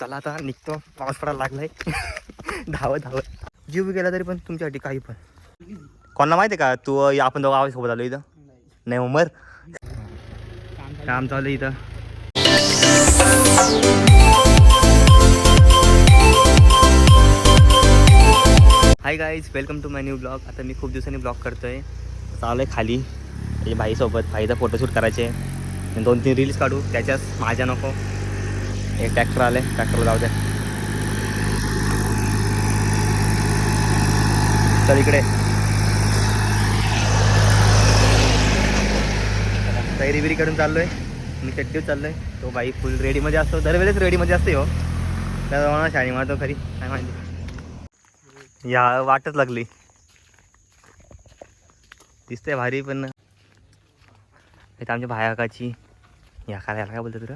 चला आता निघतो. पाऊस पडायला लागलाय. धावत धावत. जीव गेला तरी पण तुमच्यासाठी काही पण. कोणाला माहिती आहे का? तू आपण दोघं आवाज सोबत आलो इथं. नाही उमर? काम चालू आहे इथं. Hi guys welcome to my new blog आता मी खूप दिवसांनी ब्लॉग करतोय. चालू आहे खाली. म्हणजे भाईसोबत भाईचा फोटोशूट करायचे. दोन तीन रील्स काढू. त्याच्याच माझ्या नको. एक ट्रॅक्टर आले ट्रॅक्टर जाऊ द्या. चल इकडे. तयारी बिरी करून चाललोय. मी चट्टीवर चाललोय. तो बाई फुल रेडीमध्ये असतो. दरवेळेस रेडीमध्ये असते हो. त्या मला शाळी मारतो खरी. काय माहिती. या वाटच लागली. दिसतंय भारी पण आमच्या भायाकाची या काय याला काय बोलतो तुला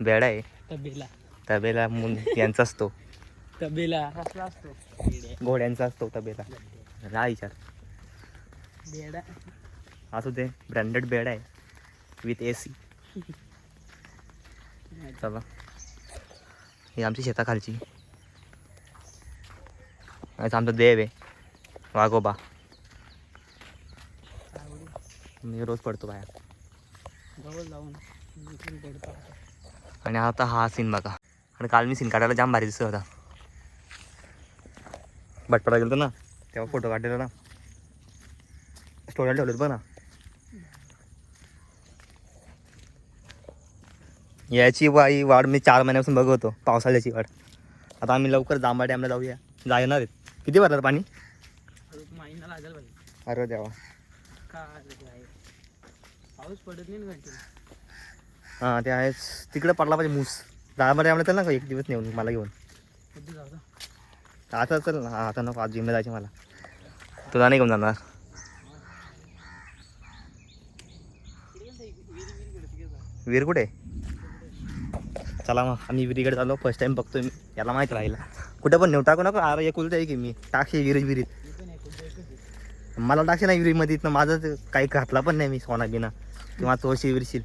बेडा आहे. तबेला. तबेला यांचा असतो. तबेला. असतो घोड्यांचा असतो तबेला. राहा विचार. बेडा. असू दे ब्रँडेड बेड आहे. विथ ए सी चला. ही आमची शेताखालची. आमचा देव आहे. वाघोबा. मी रोज पडतो बाहेर. जवळ जाऊन. पडतो. आणि आता हा सीन बघा. आणि काल मी सीन काढायला जाम भारी दिसत होता. बटपडा गेलो ना तेव्हा फोटो काढलेला ना. स्टोरीला ठेवलेत बघ ना. याची बाई वाढ मी चार महिन्यापासून बघतो पावसाळ्याची वाढ. आता आम्ही लवकर जांभा डॅमला जाऊया. जाणार आहेत. किती भरलं पाणी? अरे देवा. पाऊस पडत नाही हां ते आहेच. तिकडे पडला पाहिजे मूस. दहामध्ये आम्हाला चल ना का एक दिवस नेऊन मला घेऊन. आता चल ना आता नको आज जिमला जायचे मला. तुला नाही घेऊन जाणार. वीर कुठे? चला मग आम्ही विहिरीकडे चाललो. फर्स्ट टाइम बघतोय मी. याला माहीत राहिला. कुठे पण नेऊ टाकू नको. अरे एक आहे की मी. टाकशे विहिरीत विहिरीत मला टाकशे नाही विहिरीमध्ये इथनं माझं काही घातला पण नाही मी सोना बिना किंवा चोरशी विरशील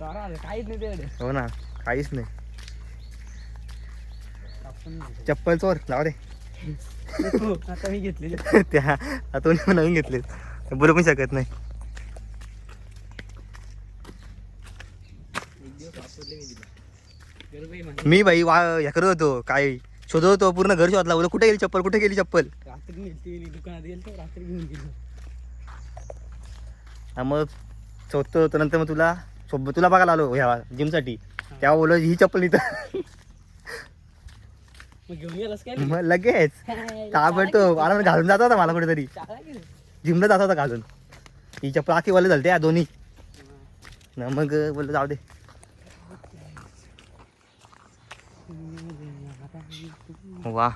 काहीच नाही त्याकडे हो ना काहीच नाही. आपण चप्पल चोर जाऊ दे. आता मी घेतली. त्या नवीन घेतले बोलू पण शकत नाही. एक दिवस वापरले मी तिला बाई म्हणजे मी भाई वा हे करत होतो काय शोधत होतो पूर्ण घर शोधला. बोल कुठे गेली चप्पल? कुठे गेली चप्पल? रात्री मी दुकानात गेलो रात्री घेऊन गेलो. हा मग शोधतो होतो नंतर मग तुला. सोबत तुला बघायला आलो ह्या जिमसाठी तेव्हा बोललो ही चप्पल इथं. मग घेऊन गेलास काय? मग लगेच. ताबडतो आला घालून जात होता मला कुठेतरी? जिमला जात होता घालून. ही चप्पल आखी वाले झालते या दोन्ही. ना मग बोललो जाऊ दे. वा.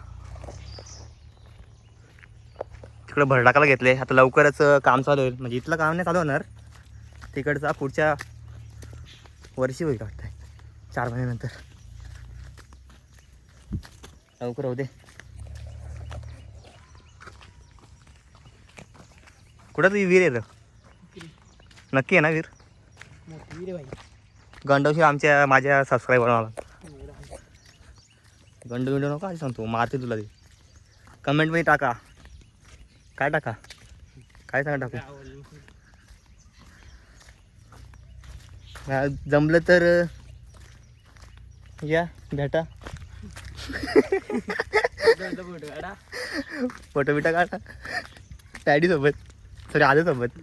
तिकडे भरडाकाला घेतले. आता लवकरच काम चालू होईल. म्हणजे इथलं काम नाही चालू होणार. तिकडचा पुढच्या वर्षी होईल वाटतंय? चार महिन्यानंतर. लवकर होऊ दे. कुठं तुझी वीर आहे नक्की आहे ना वीर? गंडवशी आमच्या माझ्या सबस्क्रायबर मला गंड गंड नको आधी सांगतो मारते तुला ते. कमेंटमध्ये टाका. काय टाका? काय सांगा टाकू हा, जमलं तर या भेटा. फोटो बिटा काढा. पॅडी सोबत सॉरी आधी सोबत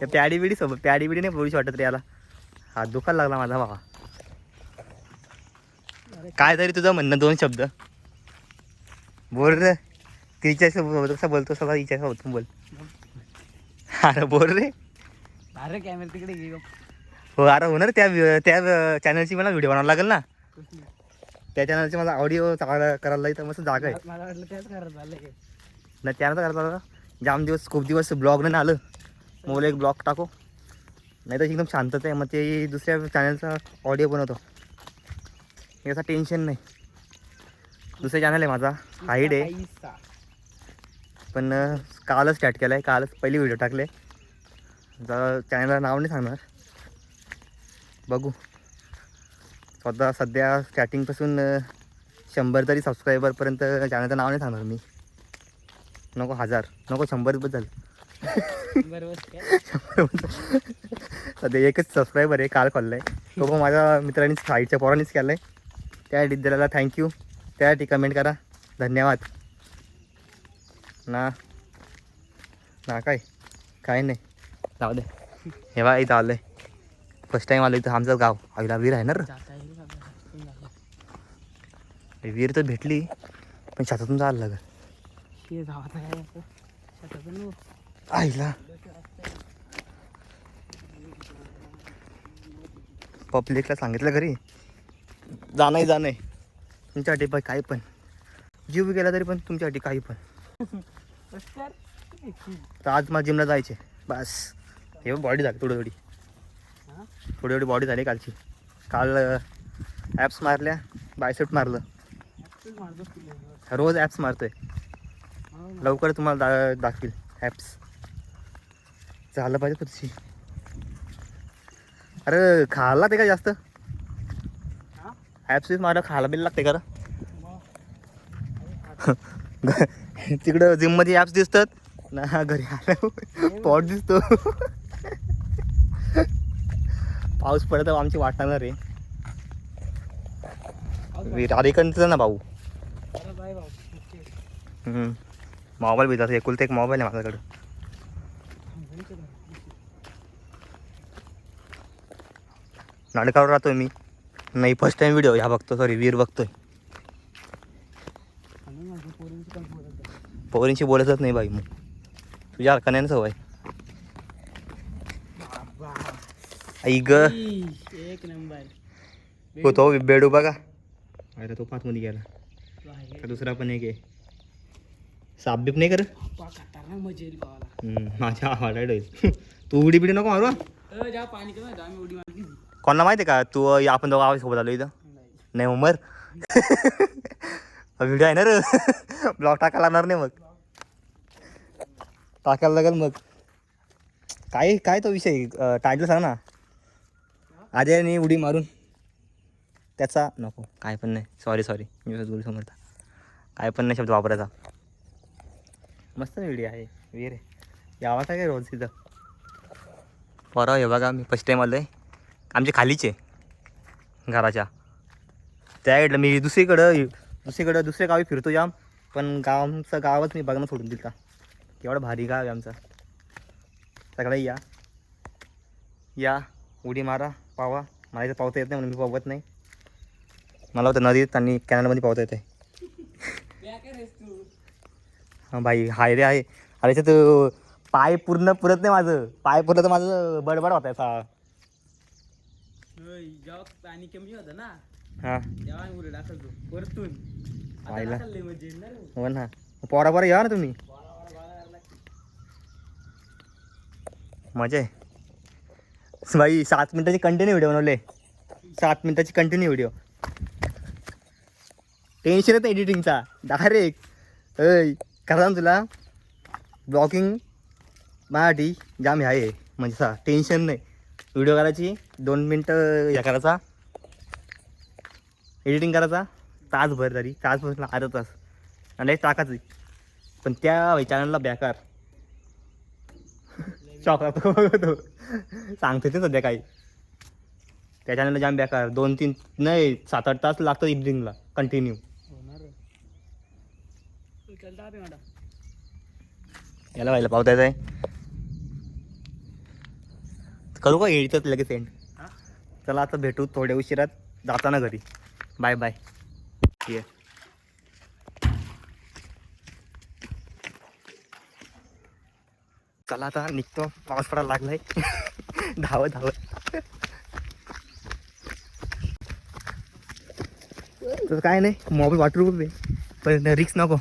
त्या पॅडी बिडी सोबत पॅडी बिडी नाही बोलू वाटत रे याला. हात दुखायला लागला माझा बाबा काय तरी तुझं म्हणणं दोन शब्द. बोल रे. तिच्या सोबत कसा बोलतो सगळा हिच्या सोबत बोल. अरे बोल रे. अरे कॅमेरा तिकडे घे हो अरे होणार त्या त्या चॅनलची मला व्हिडिओ बनावं लागेल ना? त्या चॅनलची मला ऑडिओ चांगला करायला इथं मस्त जागा आहे. ना त्यानं तर करायला जाम दिवस खूप दिवस ब्लॉग नाही आलं मग मला एक ब्लॉग टाको. नाही तर एकदम शांतता आहे. मग ते दुसऱ्या चॅनलचा ऑडिओ बनवतो. याचा टेन्शन नाही. दुसरा चॅनल आहे माझा. हाईड आहे. पण कालच स्टार्ट केला आहे कालच पहिली व्हिडिओ टाकले चॅनलला नाव नाही सांगणार. बघू. स्वतः सध्या स्टार्टिंगपासून शंभर तरी सबस्क्रायबरपर्यंत चॅनलचं नाव नाही सांगणार मी. नको हजार. नको शंभर काय? सध्या एकच सबस्क्रायबर आहे काल खोललं आहे तो पण माझ्या मित्रांनीच साईडच्या पोरांनीच केलं आहे त्यासाठी त्याला थँक्यू त्यासाठी कमेंट करा. धन्यवाद. ना. ना काय? काय नाही. जाऊ दे. हे बा इथं आलं आहे फर्स्ट टाईम आलो इथं आमचं गाव. आईला वीर आहे ना वीर तर भेटली पण शेतातून जायला लागल. आईला. पब्लिकला सांगितलं घरी. जाणं जाणं तुमच्यासाठी पण काही पण. जीव गेला तरी पण तुमच्यासाठी काही पण. तर आज मला जिमला जायचे बस. हे बॉडी झाली थोडी थोडी? थोडी थोडी बॉडी झाली कालची. काल ॲप्स मारल्या बायसेट मारलं. रोज ॲप्स मारतोय. लवकर तुम्हाला दा दाखवील ॲप्स झालं पाहिजे कधी अरे खायला ते का जास्त? ॲप्स ॲप्स मारा खायला बिल लागते का तिकडं जिममध्ये ॲप्स दिसतात. ना घरी आलं पॉट दिसतो. पाऊस पडत आमची वाटणार आहे. पाऊस राधिकांचं ना भाऊ? मोबाईल बिजात एकुलता एक मोबाईल आहे माझ्याकडं. आहे. नाटकावर राहतोय मी. नाही फर्स्ट टाइम व्हिडिओ ह्या बघतो सॉरी वीर बघतोय. आहे. पोरींशी बोलतच नाही बाई मग. तुझ्या हरका सवय बाबा. आई ग एक नंबर. हो तो बेडू बघा. अरे तो पाच मध्ये गेला. का दुसरा पण एक आहे. साप बीप नाही कर माझ्या आवडायला तू उडी बिडी नको मारू. अ, जा पाणी कमी आम्ही उडी मारली कोणाला माहिती आहे का? तू आपण दोघं आवाज सोबत आलो इथं. नाही. नाही उमर. व्हिडिओ आहे ना रे. ब्लॉग टाकायला लागणार नाही मग. टाकायला लागेल मग. काय काय तो विषय? टायटल सांग ना. आधी उडी मारून त्याचा नको. काय पण नाही. सॉरी सॉरी मी गुरु समोरचा. काय पण नाही शब्द वापरायचा. मस्त व्हिडिओ आहे. विहीर आहे. यावा काय रोज तिथं? परवा हे बघा मी फर्स्ट टाईम आलो आहे. आमचे खालीचे घराच्या त्याकडलं मी दुसरीकडं दुसरीकडं दुसऱ्या गावी फिरतो जाम. पण गाव आमचं गावच मी बघणं सोडून दिलं केवढं भारी गाव आहे आमचं. सगळं या. या. उडी मारा पावा. मला इथं पावता येत नाही म्हणून मी पावत नाही. मला होतं नदीत आणि कॅनलमध्ये पावता येते हां भाई हाय रे आहे अरे याच्यात पाय पूर्ण पुरत नाही माझं. पाय पुरलं तर माझं बडबड होता याचा होय, जेव्हा पाणी कमी होतं ना हां. तेव्हा टाकतो पाहिलं? रे. हो ना. पोरा पोरा या ना तुम्ही. मजा आहे. भाई सात मिनिटाची कंटिन्यू व्हिडिओ बनवले. सात मिनिटाची कंटिन्यू व्हिडिओ टेन्शन येतं एडिटिंगचा डायरेक्ट अय करा तुला ब्लॉगिंग मराठी जाम हे आहे. म्हणजे सा टेन्शन नाही. व्हिडिओ करायची दोन मिनटं हे करायचा. एडिटिंग करायचा. तासभर तरी. तासभर अर्धा तास. आणि टाकायचं पण त्या चॅनलला बेकार. शॉक लागतो सांगते ते सध्या काही. त्या चॅनलला जाम बेकार. दोन तीन नाही सात आठ तास लागतं एडिटिंगला कंटिन्यू याला व्हायला पावता येत आहे करू का एडिटच लगेच एंड चला आता भेटू थोड्या उशिरात. जाताना घरी. बाय बाय ये चला आता निघतो. पाऊस पडायला लागलाय. धावत धावत तर काय नाही मोबाईल वॉटरप्रूफ आहे पण रिक्स नको.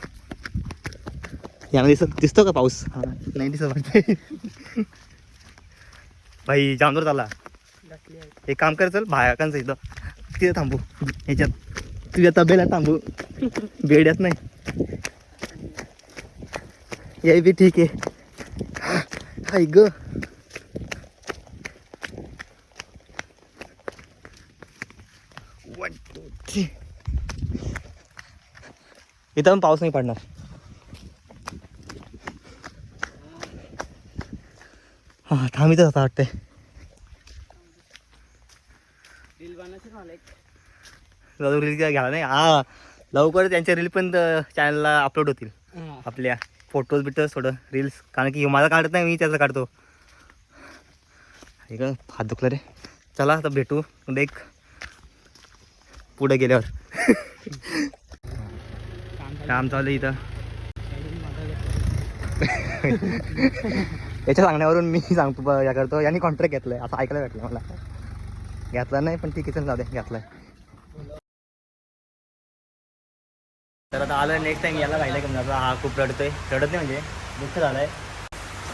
यामध्ये दिसत दिसतो का पाऊस? हा नाही दिसत वाटते भाई जामदूर आहे एक काम कर चल भायकांचं इथं. तिथं थांबू. ह्याच्यात तुझ्या तब्येला थांबू. बेड्यात नाही. ये बी ठीक आहे. आई ग इथं पण पाऊस नाही पडणार. हा थांबितच आता वाटते रील घ्या नाही हा. लवकर त्यांच्या रील पण चॅनलला अपलोड होतील. आपल्या. फोटोज बिटोज थोडं रील्स कारण की माझा काढत नाही मी त्याचं काढतो. हे का हात दुखला रे. चला आता भेटू. पुढे एक पुढे गेल्यावर. काम चालू आहे इथं. याच्या सांगण्यावरून मी सांगतो या करतो. यांनी कॉन्ट्रॅक्ट घेतलाय. असं ऐकायला भेटलं मला. घेतला नाही पण ठीक आहे चल जाऊ दे घेतलाय. तर आता आलं नेक्स्ट टाइम याला राहिलं घेऊन जातो हा खूप रडतोय. रडत नाही म्हणजे दुःख झालंय.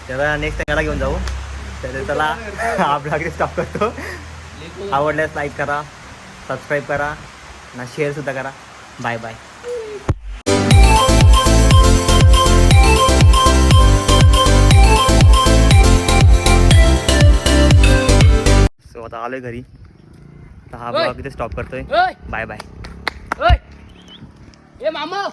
त्याला नेक्स्ट टाइम याला घेऊन जाऊ. तर त्याला हा ब्लॉग स्टॉप करतो. आवडल्यास लाईक करा सबस्क्राईब करा ना शेअरसुद्धा करा. बाय बाय सो आता आलोय घरी. तर हा. ब्लॉग इथे स्टॉप करतोय. Bye bye 别忙嘛